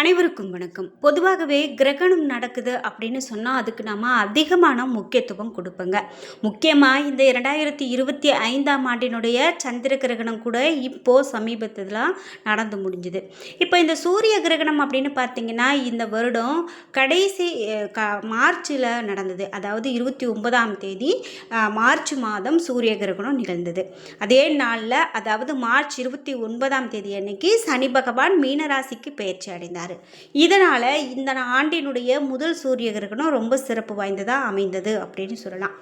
அனைவருக்கும் வணக்கம். பொதுவாகவே கிரகணம் நடக்குது அப்படின்னு சொன்னால் அதுக்கு நம்ம அதிகமான முக்கியத்துவம் கொடுப்போங்க. முக்கியமாக இந்த இரண்டாயிரத்தி இருபத்தி ஐந்தாம் ஆண்டினுடைய சந்திர கிரகணம் கூட இப்போது சமீபத்தில் நடந்து முடிஞ்சுது. இப்போ இந்த சூரிய கிரகணம் அப்படின்னு பார்த்தீங்கன்னா இந்த வருடம் கடைசி க மார்ச்சில் நடந்தது. அதாவது இருபத்தி ஒன்பதாம் தேதி மார்ச் மாதம் சூரிய கிரகணம் நிகழ்ந்தது. அதே நாளில் அதாவது மார்ச் இருபத்தி ஒன்பதாம் தேதி அன்னைக்கு சனி பகவான் மீனராசிக்கு பயிற்சி அடைந்தார். இதனால் இந்த ஆண்டினுடைய முதல் சூரிய கிரகணம் ரொம்ப சிறப்பு வாய்ந்ததாக அமைந்தது அப்படின்னு சொல்லலாம்.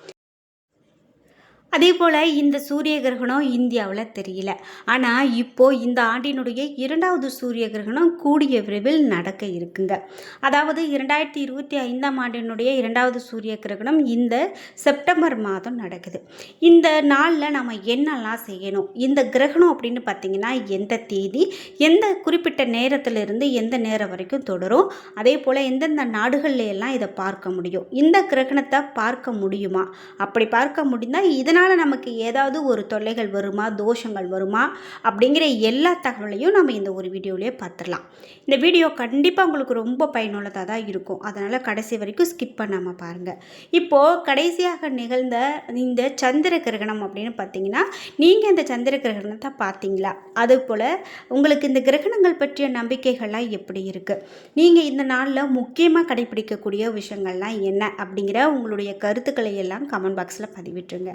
அதே போல் இந்த சூரிய கிரகணம் இந்தியாவில் தெரியல. ஆனால் இப்போது இந்த ஆண்டினுடைய இரண்டாவது சூரிய கிரகணம் கூடிய விரைவில் நடக்க இருக்குங்க. அதாவது இரண்டாயிரத்தி இருபத்தி ஐந்தாம் ஆண்டினுடைய இரண்டாவது சூரிய கிரகணம் இந்த செப்டம்பர் மாதம் நடக்குது. இந்த நாளில் நம்ம என்னெல்லாம் செய்யணும்? இந்த கிரகணம் அப்படின்னு பார்த்தீங்கன்னா எந்த தேதி எந்த குறிப்பிட்ட நேரத்திலிருந்து எந்த நேரம் வரைக்கும் தொடரும்? அதே போல் எந்தெந்த நாடுகள்ல எல்லாம் இதை பார்க்க முடியும்? இந்த கிரகணத்தை பார்க்க முடியுமா? அப்படி பார்க்க முடிந்தால் இதனால் நமக்கு ஏதாவது ஒரு தொல்லைகள் வருமா தோஷங்கள் வருமா அப்படிங்கிற எல்லா தகவலையும் நம்ம இந்த ஒரு வீடியோவிலே பார்த்துடலாம் இந்த வீடியோ கண்டிப்பாக உங்களுக்கு ரொம்ப பயனுள்ளதாக தான் இருக்கும். அதனால் கடைசி வரைக்கும் ஸ்கிப் பண்ணாமல் பாருங்கள் இப்போது கடைசியாக நிகழ்ந்த இந்த சந்திர கிரகணம் அப்படின்னு பார்த்தீங்கன்னா நீங்கள் இந்த சந்திர கிரகணத்தை பார்த்தீங்களா அதுபோல் உங்களுக்கு இந்த கிரகணங்கள் பற்றிய நம்பிக்கைகள்லாம் எப்படி இருக்குது நீங்கள் இந்த நாளில் முக்கியமாக கடைபிடிக்கக்கூடிய விஷயங்கள்லாம் என்ன அப்படிங்கிற உங்களுடைய கருத்துக்களை எல்லாம் கமெண்ட் பாக்ஸில் பதிவிட்டுருங்க.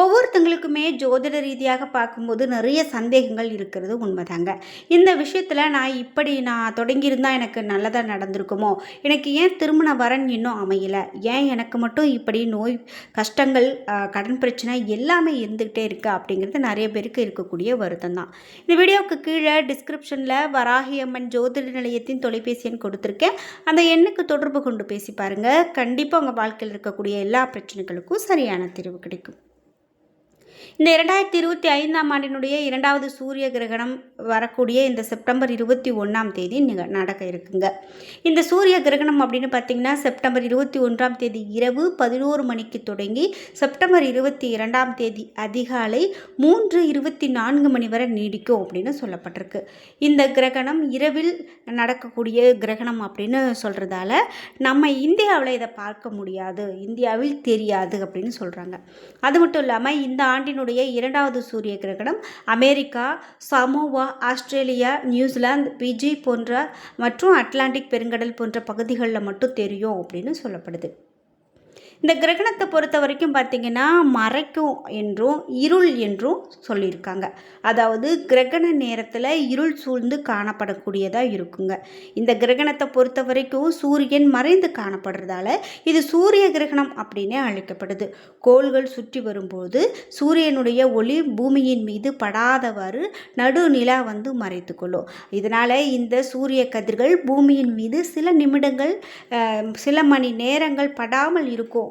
ஒவ்வொருத்தங்களுக்குமே ஜோதிட ரீதியாக பார்க்கும்போது நிறைய சந்தேகங்கள் இருக்கிறது உண்மைதாங்க. இந்த விஷயத்தில் நான் இப்படி நான் தொடங்கியிருந்தால் எனக்கு நல்லதாக நடந்திருக்குமோ? எனக்கு ஏன் திருமண வரன் இன்னும் அமையலை? ஏன் எனக்கு மட்டும் இப்படி நோய் கஷ்டங்கள் கடன் பிரச்சனை எல்லாமே இருந்துக்கிட்டே இருக்குது அப்படிங்கிறது நிறைய பேருக்கு இருக்கக்கூடிய வருத்தம் தான். இந்த வீடியோவுக்கு கீழே டிஸ்கிரிப்ஷனில் வராகி அம்மன் ஜோதிட நிலையத்தின் தொலைபேசி எண் கொடுத்துருக்கேன். அந்த எண்ணுக்கு தொடர்பு கொண்டு பேசி பாருங்கள் கண்டிப்பாக உங்கள் வாழ்க்கையில் இருக்கக்கூடிய எல்லா பிரச்சனைகளுக்கும் சரியான தீர்வு கிடைக்கும். இந்த இரண்டாயிரத்தி இருபத்தி ஐந்தாம் ஆண்டினுடைய இரண்டாவது சூரிய கிரகணம் வரக்கூடிய இந்த செப்டம்பர் இருபத்தி ஒன்றாம் தேதி நடக்க இருக்குங்க. இந்த சூரிய கிரகணம் அப்படின்னு பார்த்தீங்கன்னா செப்டம்பர் இருபத்தி ஒன்றாம் தேதி இரவு பதினோரு மணிக்கு தொடங்கி செப்டம்பர் இருபத்தி இரண்டாம் தேதி அதிகாலை மூன்று இருபத்தி நான்கு மணி வரை நீடிக்கும் அப்படின்னு சொல்லப்பட்டிருக்கு. இந்த கிரகணம் இரவில் நடக்கக்கூடிய கிரகணம் அப்படின்னு சொல்கிறதால நம்ம இந்தியாவில் இதை பார்க்க முடியாது இந்தியாவில் தெரியாது அப்படின்னு சொல்கிறாங்க அது மட்டும் இல்லாமல் இந்த ஆண்டினுடைய இரண்டாவது சூரிய கிரகணம். America Samoa Australia New Zealand Fiji போன்ற மற்றும் அட்லாண்டிக் பெருங்கடல் போன்ற பகுதிகளில் மட்டும் தெரியும் அப்படின்னு சொல்லப்படுது. இந்த கிரகணத்தை பொறுத்த வரைக்கும் பார்த்திங்கன்னா மறைக்கும் என்றும் இருள் என்றும் சொல்லியிருக்காங்க. அதாவது கிரகண நேரத்தில் இருள் சூழ்ந்து காணப்படக்கூடியதாக இருக்குங்க. இந்த கிரகணத்தை பொறுத்த வரைக்கும் சூரியன் மறைந்து காணப்படுறதால இது சூரிய கிரகணம் அப்படின்னே அழைக்கப்படுது. கோள்கள் சுற்றி வரும்போது சூரியனுடைய ஒளி பூமியின் மீது படாதவாறு நடுநிலா வந்து மறைத்து கொள்ளும் இதனால் இந்த சூரிய கதிர்கள் பூமியின் மீது சில நிமிடங்கள் சில மணி நேரங்கள் படாமல் இருக்கும்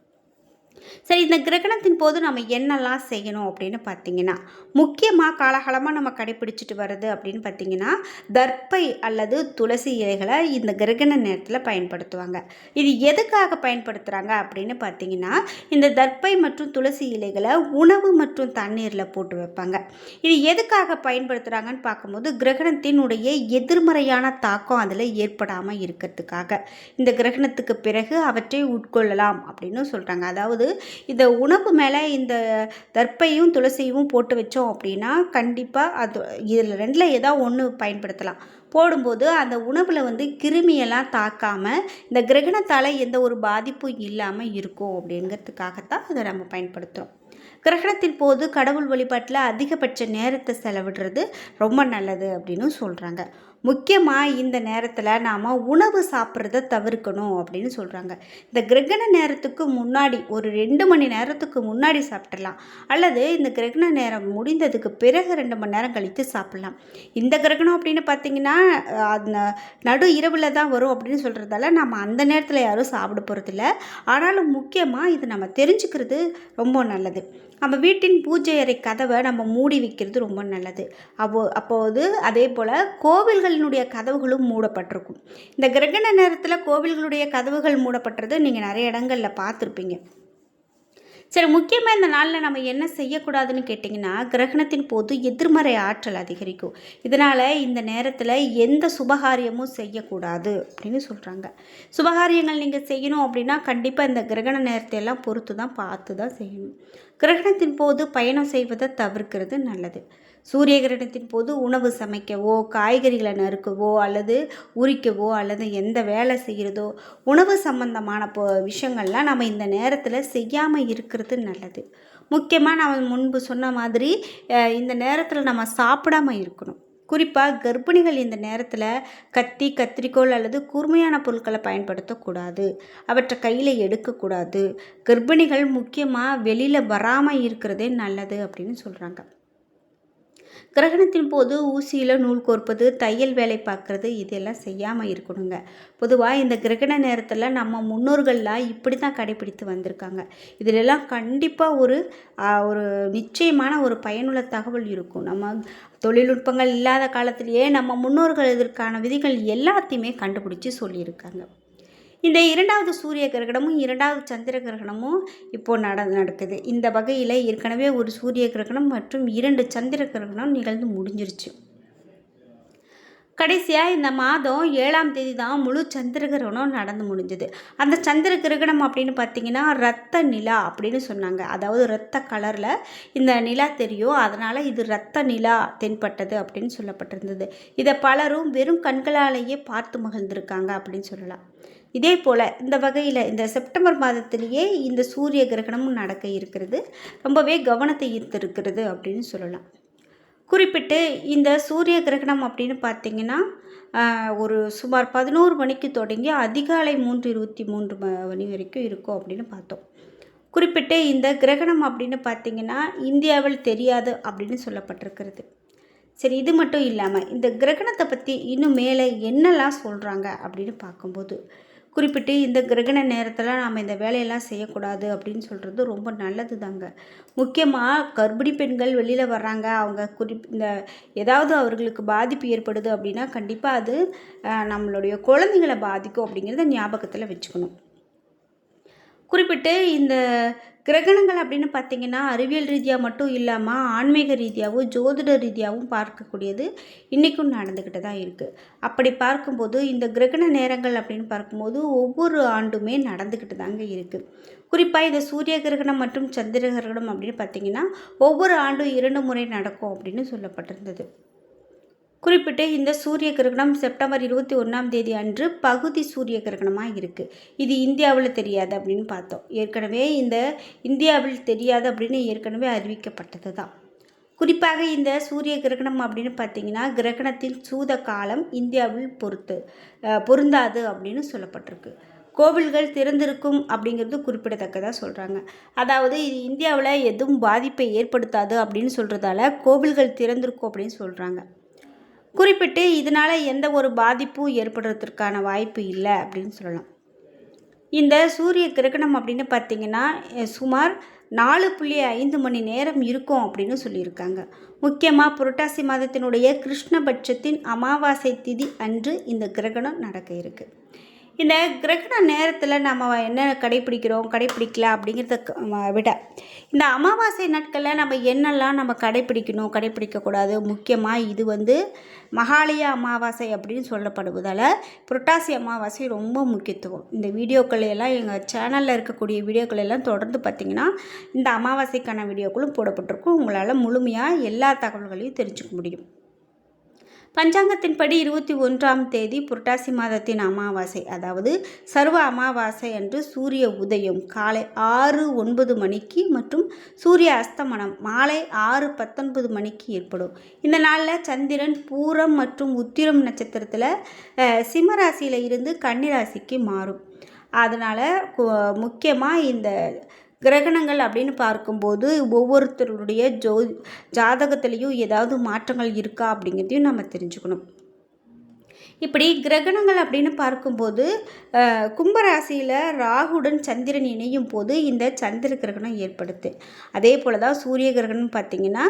சரி இந்த கிரகணத்தின் போது நம்ம என்னெல்லாம் செய்யணும் அப்படின்னு பார்த்தீங்கன்னா முக்கியமாக காலகாலமாக நம்ம கடைப்பிடிச்சிட்டு வர்றது அப்படின்னு பார்த்தீங்கன்னா தர்ப்பை அல்லது துளசி இலைகளை இந்த கிரகண நேரத்தில் பயன்படுத்துவாங்க. இது எதுக்காக பயன்படுத்துகிறாங்க அப்படின்னு பார்த்தீங்கன்னா இந்த தர்ப்பை மற்றும் துளசி இலைகளை உணவு மற்றும் தண்ணீரில் போட்டு வைப்பாங்க. இது எதுக்காக பயன்படுத்துகிறாங்கன்னு பார்க்கும்போது கிரகணத்தினுடைய எதிர்மறையான தாக்கம் அதில் ஏற்படாமல் இருக்கிறதுக்காக. இந்த கிரகணத்துக்கு பிறகு அவற்றை உட்கொள்ளலாம் அப்படின்னு சொல்கிறாங்க அதாவது இந்த உணவு மேலே இந்த தர்ப்பையும் துளசியும் போட்டு வச்சோம் அப்படின்னா கண்டிப்பாக அது இதில் ரெண்டில் ஏதாவது ஒன்று பயன்படுத்தலாம். போடும்போது அந்த உணவில் வந்து கிருமியெல்லாம் தாக்காமல் இந்த கிரகணத்தால் எந்த ஒரு பாதிப்பும் இல்லாமல் இருக்கும் அப்படிங்கிறதுக்காகத்தான் அதை நம்ம பயன்படுத்துகிறோம் கிரகணத்தின் போது கடவுள் வழிபாட்டில் அதிகபட்ச நேரத்தை செலவிடுறது ரொம்ப நல்லது அப்படின்னு சொல்கிறாங்க முக்கியமாக இந்த நேரத்தில் நாம் உணவு சாப்பிட்றத தவிர்க்கணும் அப்படின்னு சொல்கிறாங்க இந்த கிரகண நேரத்துக்கு முன்னாடி ஒரு ரெண்டு மணி நேரத்துக்கு முன்னாடி சாப்பிட்றலாம் அல்லது இந்த கிரகண நேரம் முடிந்ததுக்கு பிறகு ரெண்டு மணி நேரம் கழித்து சாப்பிட்லாம். இந்த கிரகணம் அப்படின்னு பார்த்தீங்கன்னா அந்த நடு இரவில் தான் வரும் அப்படின்னு சொல்கிறதால நம்ம அந்த நேரத்தில் யாரும் சாப்பிட போகிறதில்ல ஆனாலும் முக்கியமாக இது நம்ம தெரிஞ்சுக்கிறது ரொம்ப நல்லது. நம்ம வீட்டின் பூஜை அறை கதவை நம்ம மூடி வைக்கிறது ரொம்ப நல்லது. அப்போ அப்போது அதே போல் கோவில்களினுடைய கதவுகளும் மூடப்பட்டிருக்கும். இந்த கிரகண நேரத்தில் கோவில்களுடைய கதவுகள் மூடப்பட்டது நீங்கள் நிறைய இடங்களில் பார்த்துருப்பீங்க. சரி முக்கியமாக இந்த நாளில் நம்ம என்ன செய்யக்கூடாதுன்னு கேட்டிங்கன்னா கிரகணத்தின் போது எதிர்மறை ஆற்றல் அதிகரிக்கும். இதனால் இந்த நேரத்தில் எந்த சுபகாரியமும் செய்யக்கூடாது அப்படின்னு சொல்கிறாங்க சுபகாரியங்கள் நீங்கள் செய்யணும் அப்படின்னா கண்டிப்பாக இந்த கிரகண நேரத்தை எல்லாம் பொறுத்து தான் பார்த்து தான் செய்யணும். கிரகணத்தின் போது பயணம் செய்வதை தவிர்க்கிறது நல்லது. சூரிய கிரகணத்தின் போது உணவு சமைக்கவோ காய்கறிகளை நறுக்கவோ அல்லது உரிக்கவோ அல்லது எந்த வேலை செய்கிறதோ உணவு சம்பந்தமான போ விஷயங்கள்லாம் நம்ம இந்த நேரத்தில் செய்யாமல் இருக்கிறது நல்லது. முக்கியமாக நான் முன்பு சொன்ன மாதிரி இந்த நேரத்தில் நம்ம சாப்பிடாமல் இருக்கணும். குறிப்பாக கர்ப்பிணிகள் இந்த நேரத்தில் கத்தி கத்திரிக்கோள் அல்லது கூர்மையான பொருட்களை பயன்படுத்தக்கூடாது. அவற்றை கையில் எடுக்கக்கூடாது. கர்ப்பிணிகள் முக்கியமாக வெளியில் வராமல் இருக்கிறதே நல்லது அப்படின்னு சொல்கிறாங்க கிரகணத்தின் போது ஊசியில் நூல் கோர்ப்பது தையல் வேலை பார்க்குறது இதெல்லாம் செய்யாமல் இருக்கணுங்க. பொதுவாக இந்த கிரகண நேரத்தில் நம்ம முன்னோர்கள்லாம் இப்படி தான் கடைபிடித்து வந்திருக்காங்க. இதிலெல்லாம் கண்டிப்பாக ஒரு ஒரு நிச்சயமான ஒரு பயனுள்ள தகவல் இருக்கும். நம்ம தொழில்நுட்பங்கள் இல்லாத காலத்திலேயே நம்ம முன்னோர்கள் இதற்கான விதிகள் எல்லாத்தையுமே கண்டுபிடிச்சி சொல்லியிருக்காங்க. இந்த இரண்டாவது சூரிய கிரகணமும் இரண்டாவது சந்திர கிரகணமும் இப்போது நட நடக்குது. இந்த வகையில் ஏற்கனவே ஒரு சூரிய கிரகணம் மற்றும் இரண்டு சந்திர கிரகணம் நிகழ்ந்து முடிஞ்சிருச்சு. கடைசியாக இந்த மாதம் ஏழாம் தேதி தான் முழு சந்திர கிரகணம் நடந்து முடிஞ்சது. அந்த சந்திர கிரகணம் அப்படின்னு பார்த்தீங்கன்னா ரத்த நிலா அப்படின்னு சொன்னாங்க. அதாவது ரத்த கலரில் இந்த நிலா தெரியும். அதனால் இது ரத்த நிலா தென்பட்டது அப்படின்னு சொல்லப்பட்டிருந்தது. இதை பலரும் வெறும் கண்களாலேயே பார்த்து மகிழ்ந்திருக்காங்க அப்படின்னு சொல்லலாம். இதே போல் இந்த வகையில் இந்த செப்டம்பர் மாதத்திலேயே இந்த சூரிய கிரகணமும் நடக்க இருக்கிறது. ரொம்பவே கவனத்தை ஈர்த்திருக்கிறது அப்படின்னு சொல்லலாம். குறிப்பிட்டு இந்த சூரிய கிரகணம் அப்படின்னு பார்த்திங்கன்னா ஒரு சுமார் பதினோரு மணிக்கு தொடங்கி அதிகாலை மூன்று இருபத்தி மூன்று மணி வரைக்கும் இருக்கும் அப்படின்னு பார்த்தோம். குறிப்பிட்டு இந்த கிரகணம் அப்படின்னு பார்த்திங்கன்னா இந்தியாவில் தெரியாது அப்படின்னு சொல்லப்பட்டிருக்கிறது. சரி இது மட்டும் இல்லாமல் இந்த கிரகணத்தை பற்றி இன்னும் மேலே என்னெல்லாம் சொல்கிறாங்க அப்படின்னு பார்க்கும்போது குறிப்பிட்டு இந்த கிரகண நேரத்தில் நாம் இந்த வேலையெல்லாம் செய்யக்கூடாது அப்படின்னு சொல்கிறது ரொம்ப நல்லது தாங்க முக்கியமாக கர்ப்பிணி பெண்கள் வெளியில் வர்றாங்க. அவங்க குறி இந்த ஏதாவது அவர்களுக்கு பாதிப்பு ஏற்படுது அப்படின்னா கண்டிப்பாக அது நம்மளுடைய குழந்தைங்களை பாதிக்கும் அப்படிங்கிறத ஞாபகத்தில் வச்சுக்கணும். குறிப்பிட்டு இந்த கிரகணங்கள் அப்படின்னு பார்த்திங்கன்னா அறிவியல் ரீதியாக மட்டும் இல்லாமல் ஆன்மீக ரீதியாகவும் ஜோதிட ரீதியாகவும் பார்க்கக்கூடியது இன்றைக்கும் நடந்துக்கிட்டு தான் இருக்குது அப்படி பார்க்கும்போது இந்த கிரகண நேரங்கள் அப்படின்னு பார்க்கும்போது ஒவ்வொரு ஆண்டுமே நடந்துக்கிட்டு தாங்க இருக்குது குறிப்பாக இந்த சூரிய கிரகணம் மற்றும் சந்திர கிரகணம் அப்படின்னு பார்த்திங்கன்னா ஒவ்வொரு ஆண்டும் இரண்டு முறை நடக்கும் அப்படின்னு சொல்லப்பட்டிருந்தது. குறிப்பிட்டு இந்த சூரிய கிரகணம் செப்டம்பர் இருபத்தி ஒன்றாம் தேதி அன்று பகுதி சூரிய கிரகணமாக இருக்குது இது இந்தியாவில் தெரியாது அப்படின்னு பார்த்தோம். ஏற்கனவே இந்த இந்தியாவில் தெரியாது அப்படின்னு ஏற்கனவே அறிவிக்கப்பட்டது தான் குறிப்பாக இந்த சூரிய கிரகணம் அப்படின்னு பார்த்தீங்கன்னா கிரகணத்தின் சூத காலம் இந்தியாவில் பொறுத்து பொருந்தாது அப்படின்னு சொல்லப்பட்டிருக்கு. கோவில்கள் திறந்திருக்கும் அப்படிங்கிறது குறிப்பிடத்தக்கதாக சொல்கிறாங்க அதாவது இது இந்தியாவில் எதுவும் பாதிப்பை ஏற்படுத்தாது அப்படின்னு சொல்கிறதால கோவில்கள் திறந்திருக்கும் அப்படின்னு சொல்கிறாங்க குறிப்பிட்டு இதனால் எந்த ஒரு பாதிப்பும் ஏற்படுறதுக்கான வாய்ப்பு இல்லை அப்படின்னு சொல்லலாம். இந்த சூரிய கிரகணம் அப்படின்னு பார்த்திங்கன்னா சுமார் நாலு புள்ளி ஐந்து மணி நேரம் இருக்கும் அப்படின்னு சொல்லியிருக்காங்க. முக்கியமாக புரட்டாசி மாதத்தினுடைய கிருஷ்ணபட்சத்தின் அமாவாசை திதி அன்று இந்த கிரகணம் நடக்க இருக்குது இந்த கிரகண நேரத்தில் நம்ம என்ன கடைப்பிடிக்கிறோம் கடைப்பிடிக்கல அப்படிங்கிறத விட இந்த அமாவாசை நாட்களில் நம்ம என்னெல்லாம் நம்ம கடைப்பிடிக்கணும் கடைப்பிடிக்கக்கூடாது? முக்கியமாக இது வந்து மகாலய அமாவாசை அப்படின்னு சொல்லப்படுவதால் புரட்டாசி அமாவாசை ரொம்ப முக்கியத்துவம். இந்த வீடியோக்கள் எல்லாம் எங்கள் சேனலில் இருக்கக்கூடிய வீடியோக்கள் எல்லாம் தொடர்ந்து பார்த்திங்கன்னா இந்த அமாவாசைக்கான வீடியோக்களும் போடப்பட்டிருக்கும். உங்களால் முழுமையாக எல்லா தகவல்களையும் தெரிஞ்சுக்க முடியும். பஞ்சாங்கத்தின்படி இருபத்தி ஒன்றாம் தேதி புரட்டாசி மாதத்தின் அமாவாசை அதாவது சர்வ அமாவாசை அன்று சூரிய உதயம் காலை ஆறு ஒன்பது மணிக்கு மற்றும் சூரிய அஸ்தமனம் மாலை ஆறு பத்தொன்பது மணிக்கு ஏற்படும். இந்த நாளில் சந்திரன் பூரம் மற்றும் உத்திரம் நட்சத்திரத்தில் சிம்மராசியில் இருந்து கன்னிராசிக்கு மாறும். அதனால் முக்கியமாக இந்த கிரகணங்கள் அப்படின்னு பார்க்கும்போது ஒவ்வொருத்தருடைய ஜோ ஜாதகத்துலேயும் ஏதாவது மாற்றங்கள் இருக்கா அப்படிங்கிறதையும் நம்ம தெரிஞ்சுக்கணும். இப்படி கிரகணங்கள் அப்படின்னு பார்க்கும்போது கும்பராசியில் ராகுடன் சந்திரன் இணையும் போது இந்த சந்திர கிரகணம் ஏற்படுது. அதே போல் தான் சூரிய கிரகணம் பார்த்திங்கன்னா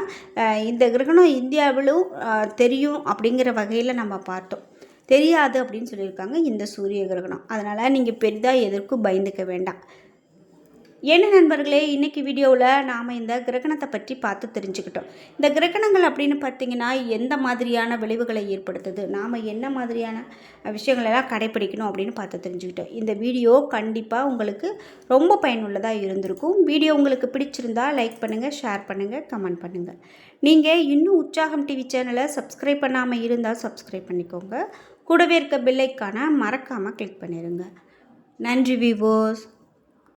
இந்த கிரகணம் இந்தியாவிலும் தெரியும் அப்படிங்கிற வகையில் நம்ம பார்த்தோம். தெரியாது அப்படின்னு சொல்லியிருக்காங்க இந்த சூரிய கிரகணம். அதனால் நீங்கள் பெரிதாக எதற்கும் பயந்துக்க வேண்டாம். என்ன நண்பர்களே இன்றைக்கி வீடியோவில் நாம் இந்த கிரகணத்தை பற்றி பார்த்து தெரிஞ்சுக்கிட்டோம். இந்த கிரகணங்கள் அப்படின்னு பார்த்தீங்கன்னா எந்த மாதிரியான விளைவுகளை ஏற்படுத்துது? நாம் என்ன மாதிரியான விஷயங்களெல்லாம் கடைப்பிடிக்கணும் அப்படின்னு பார்த்து தெரிஞ்சுக்கிட்டோம். இந்த வீடியோ கண்டிப்பாக உங்களுக்கு ரொம்ப பயனுள்ளதாக இருந்திருக்கும். வீடியோ உங்களுக்கு பிடிச்சிருந்தா லைக் பண்ணுங்கள் ஷேர் பண்ணுங்கள் கமெண்ட் பண்ணுங்கள் நீங்கள் இன்னும் உற்சாகம் டிவி சேனலை சப்ஸ்கிரைப் பண்ணாமல் இருந்தால் சப்ஸ்கிரைப் பண்ணிக்கோங்க. கூடவே இருக்க பில்லைக்கான மறக்காமல் கிளிக் பண்ணிடுங்க நன்றி விவோஸ்